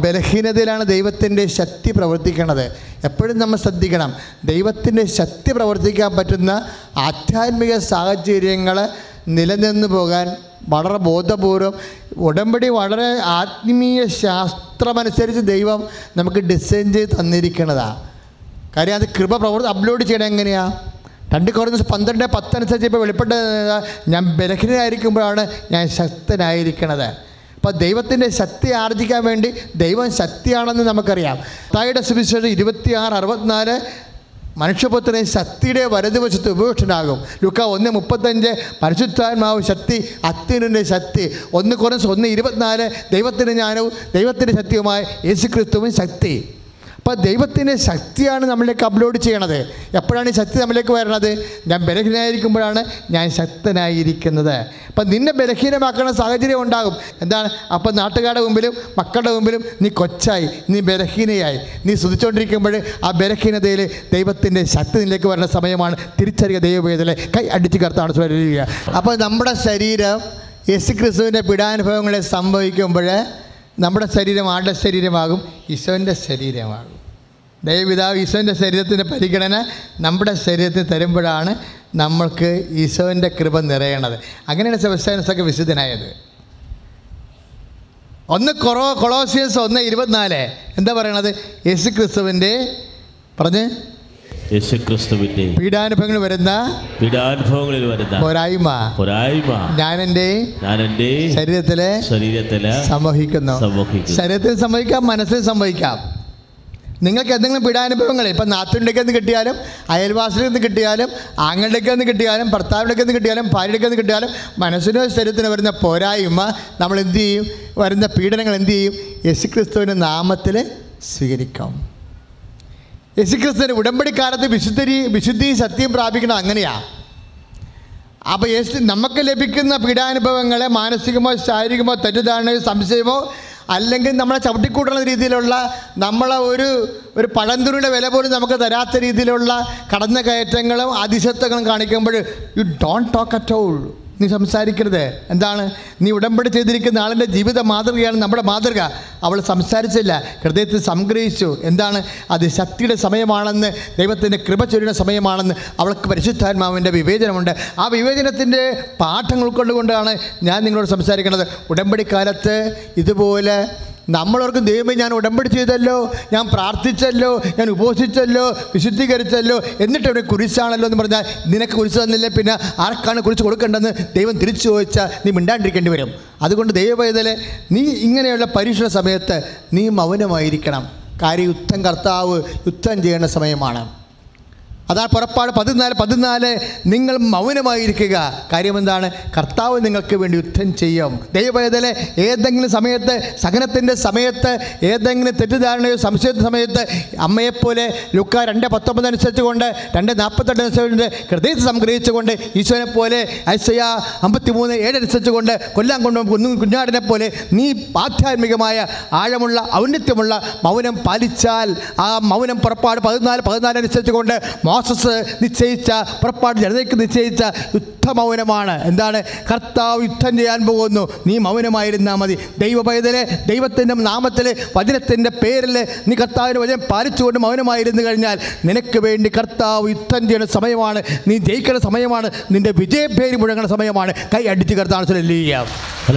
ബലഹീനതയിലാണ് ദൈവത്തിന്റെ ശക്തി പ്രവർത്തിക്കുന്നത് എപ്പോഴും നമ്മൾ ശ്രദ്ധിക്കണം. ദൈവത്തിന്റെ ശക്തി പ്രവർത്തിക്കാൻ പറ്റുന്ന ആധ്യാത്മിക സാഹചര്യങ്ങൾ നിലനിന്ന് പോകാൻ വളരെ ബോധപൂർവം ഉടമ്പടി വളരെ ആത്മീയ ശാസ്ത്രമനുസരിച്ച് ദൈവം നമുക്ക് ഡിസൈൻ ചെയ്ത് തന്നിരിക്കുന്നതാണ് കാര്യം അത് കൃപ പ്രവർത്തി അപ്ലോഡ് ചെയ്യണം എങ്ങനെയാണ് രണ്ട് കുറഞ്ഞ പന്ത്രണ്ട് പത്തനുസരിച്ച് ഇപ്പോൾ വെളിപ്പെട്ട ഞാൻ ബലഹീനായിരിക്കുമ്പോഴാണ് ഞാൻ ശക്തനായിരിക്കണത്. അപ്പോൾ ദൈവത്തിന്റെ ശക്തി ആർജിക്കാൻ വേണ്ടി ദൈവം ശക്തിയാണെന്ന് നമുക്കറിയാം. തായുടെ സുവിശേഷം ഇരുപത്തിയാറ് അറുപത്തിനാല് മനുഷ്യപുത്രൻ ശക്തിയുടെ വലതുവശത്ത് ഉപേക്ഷനാകും ലുക്ക ഒന്ന് മുപ്പത്തഞ്ച് പരിശുദ്ധാത്മാവ് ശക്തി അത്തിനെ ശക്തി. ഒന്ന് കുറച്ച് ഒന്ന് ഇരുപത്തിനാല് ദൈവത്തിന്റെ ജ്ഞാനവും ദൈവത്തിന്റെ ശക്തിയുമായ യേശുക്രിസ്തുവും ശക്തി. അപ്പോൾ ദൈവത്തിന്റെ ശക്തിയാണ് നമ്മളിലേക്ക് അപ്ലോഡ് ചെയ്യണത്. എപ്പോഴാണ് ഈ ശക്തി നമ്മളിലേക്ക് വരണത്? ഞാൻ ബലഹീനമായിരിക്കുമ്പോഴാണ് ഞാൻ ശക്തനായിരിക്കുന്നത്. അപ്പം നിന്നെ ബലഹീനമാക്കുന്ന സാഹചര്യം ഉണ്ടാകും. എന്താണ്? അപ്പം നാട്ടുകാരുടെ മുമ്പിലും മക്കളുടെ മുമ്പിലും നീ കൊച്ചായി നീ ബലഹീനയായി. നീ സ്തുതിച്ചുകൊണ്ടിരിക്കുമ്പോൾ ആ ബലഹീനതയിൽ ദൈവത്തിന്റെ ശക്തി നിലേക്ക് വരുന്ന സമയമാണ്. തിരിച്ചറിയ ദൈവവേദന കൈ അടിച്ച് കർത്താണ് സ്വരൂപ അപ്പോൾ നമ്മുടെ ശരീരം യേശു ക്രിസ്തുവിന്റെ പീഡാനുഭവങ്ങളെ സംഭവിക്കുമ്പോൾ നമ്മുടെ ശരീരം ആളുടെ ശരീരമാകും? ഈശോന്റെ ശരീരമാകും. ദൈവപിതാവ് ഈശോന്റെ ശരീരത്തിന്റെ പരിഗണന നമ്മുടെ ശരീരത്തിൽ തരുമ്പോഴാണ് നമ്മൾക്ക് ഈശോന്റെ കൃപ നിറയണത്. അങ്ങനെയാണ് സെബസ്റ്റാനസൊക്കെ വിശുദ്ധനായത്. ഒന്ന് കൊറോ കൊളോസിയസ് ഒന്ന് ഇരുപത്തിനാല്. എന്താ പറയണത്? യേശു ക്രിസ്തുവിന്റെ പറഞ്ഞ്? യേശുക്രിസ്തുവിന്റെ പീഡാനുഭവങ്ങൾ വരുന്ന പീഡാനുഭവങ്ങളിൽ വരുന്ന പോരായ്മ. പോരായ്മ ഞാൻ എന്റെ ഞാൻ എന്റെ ശരീരത്തിലെ ശരീരത്തിലെ സംവഹിക്കുന്നു. ശരീരത്തിൽ സംഭവിക്കാം മനസ്സിൽ സംഭവിക്കാം നിങ്ങൾക്ക് എന്തെങ്കിലും പീഡാനുഭവങ്ങൾ ഇപ്പം നാത്തുണ്ടേക്ക് നിന്ന് കിട്ടിയാലും അയൽവാസിയിൽ നിന്ന് കിട്ടിയാലും ആങ്ങളുടെയൊക്കെ നിന്ന് കിട്ടിയാലും ഭർത്താവിന്റെ നിന്ന് കിട്ടിയാലും ഭാര്യയുടെ നിന്ന് കിട്ടിയാലും മനസ്സിനോ ശരീരത്തിന് വരുന്ന പോരായ്മ നമ്മൾ എന്ത് ചെയ്യും? വരുന്ന പീഡനങ്ങൾ എന്ത് ചെയ്യും? യേശുക്രിസ്തുവിന്റെ നാമത്തിൽ സ്വീകരിക്കാം. യേശുക്രിസ്തുവിന്റെ ഉടമ്പടിക്കാലത്ത് വിശുദ്ധരി വിശുദ്ധി സത്യം പ്രാപിക്കണം അങ്ങനെയാണ് അപ്പോൾ യേശു നമുക്ക് ലഭിക്കുന്ന പീഡാനുഭവങ്ങളെ മാനസികമോ ശാരീരികമോ തെറ്റിദ്ധാരണയോ സംശയമോ അല്ലെങ്കിൽ നമ്മളെ ചവിട്ടിക്കൂട്ടുന്ന രീതിയിലുള്ള നമ്മളെ ഒരു ഒരു പഴന്തുരുടെ വില പോലും നമുക്ക് തരാത്ത രീതിയിലുള്ള കടന്നുകയറ്റങ്ങളും അതിശത്വങ്ങളും കാണിക്കുമ്പോൾ you don't talk at all നീ സംസാരിക്കരുത്. എന്താണ്? നീ ഉടമ്പടി ചെയ്തിരിക്കുന്ന ആളിന്റെ ജീവിത മാതൃകയാണ് നമ്മുടെ മാതൃക. അവൾ സംസാരിച്ചില്ല. ഹൃദയത്തിൽ സംഗ്രഹിച്ചു. എന്താണ്? അത് ശക്തിയുടെ സമയമാണെന്ന് ദൈവത്തിന്റെ കൃപ ചൊല്ലുന്ന സമയമാണെന്ന് അവൾക്ക് പരിശുദ്ധാത്മാവിന്റെ വിവേചനമുണ്ട്. ആ വിവേചനത്തിന്റെ പാഠങ്ങൾ ഉൾക്കൊണ്ടുകൊണ്ടാണ് ഞാൻ നിങ്ങളോട് സംസാരിക്കുന്നത്. ഉടമ്പടി കാലത്ത് ഇതുപോലെ നമ്മളോർക്കും ദൈവമേ ഞാൻ ഉടമ്പടി ചെയ്തല്ലോ ഞാൻ പ്രാർത്ഥിച്ചല്ലോ ഞാൻ ഉപവസിച്ചല്ലോ വിശുദ്ധീകരിച്ചല്ലോ എന്നിട്ട് ഇവിടെ കുരിശാണല്ലോ എന്ന് പറഞ്ഞാൽ നിനക്ക് കുരിശ് തന്നില്ല? പിന്നെ ആർക്കാണ് കുരിശ് കൊടുക്കേണ്ടതെന്ന് ദൈവം തിരിച്ചു ചോദിച്ചാൽ നീ മിണ്ടാണ്ടിരിക്കേണ്ടി വരും. അതുകൊണ്ട് ദൈവപൈതലെ നീ ഇങ്ങനെയുള്ള പരീക്ഷണ സമയത്ത് നീ മൗനമായിരിക്കണം. കാര്യം യുദ്ധം കർത്താവ് യുദ്ധം ചെയ്യേണ്ട സമയമാണ്. അതാ പുറപ്പാട് പതിനാല് പതിനാല്. നിങ്ങൾ മൗനമായിരിക്കുക. കാര്യം എന്താണ്? കർത്താവ് നിങ്ങൾക്ക് വേണ്ടി യുദ്ധം ചെയ്യും. ദൈവവേദലെ ഏതെങ്കിലും സമയത്ത് സഹനത്തിന്റെ സമയത്ത് ഏതെങ്കിലും തെറ്റിദ്ധാരണയോ സംശയത്തിന്റെ സമയത്ത് അമ്മയെപ്പോലെ ലുക്ക രണ്ട് പത്തൊമ്പത് അനുസരിച്ച് കൊണ്ട് രണ്ട് നാൽപ്പത്തെട്ട് അനുസരിച്ച് ഹൃദയത്തിൽ സംഗ്രഹിച്ചുകൊണ്ട് ഈശോനെ പോലെ ഐശയ അമ്പത്തി മൂന്ന് ഏഴനുസരിച്ച് കൊണ്ട് കൊല്ലാൻ കൊണ്ടു കുഞ്ഞു കുഞ്ഞാടിനെ പോലെ നീ ആധ്യാത്മികമായ ആഴമുള്ള ഔന്നത്യമുള്ള മൗനം പാലിച്ചാൽ ആ മൗനം പുറപ്പാട് പതിനാല് പതിനാല് അനുസരിച്ച് കൊണ്ട് മോസസ് നിശ്ചയിച്ച പുറപ്പാട് ജനതയ്ക്ക് നിശ്ചയിച്ച യുദ്ധമൗനമാണ്. എന്താണ്? കർത്താവ് യുദ്ധം ചെയ്യാൻ പോകുന്നു. നീ മൗനമായിരുന്നാൽ മതി. ദൈവ പൈതലെ ദൈവത്തിന്റെ നാമത്തിൽ വചനത്തിന്റെ പേരിൽ നീ കർത്താവിന്റെ വചനം പാലിച്ചുകൊണ്ട് മൗനമായിരുന്നു കഴിഞ്ഞാൽ നിനക്ക് വേണ്ടി കർത്താവ് യുദ്ധം ചെയ്യുന്ന സമയമാണ്. നീ ജയിക്കുന്ന സമയമാണ്. നിന്റെ വിജയപേര് മുഴങ്ങുന്ന സമയമാണ്. കൈ അടിച്ച് കർത്താവ്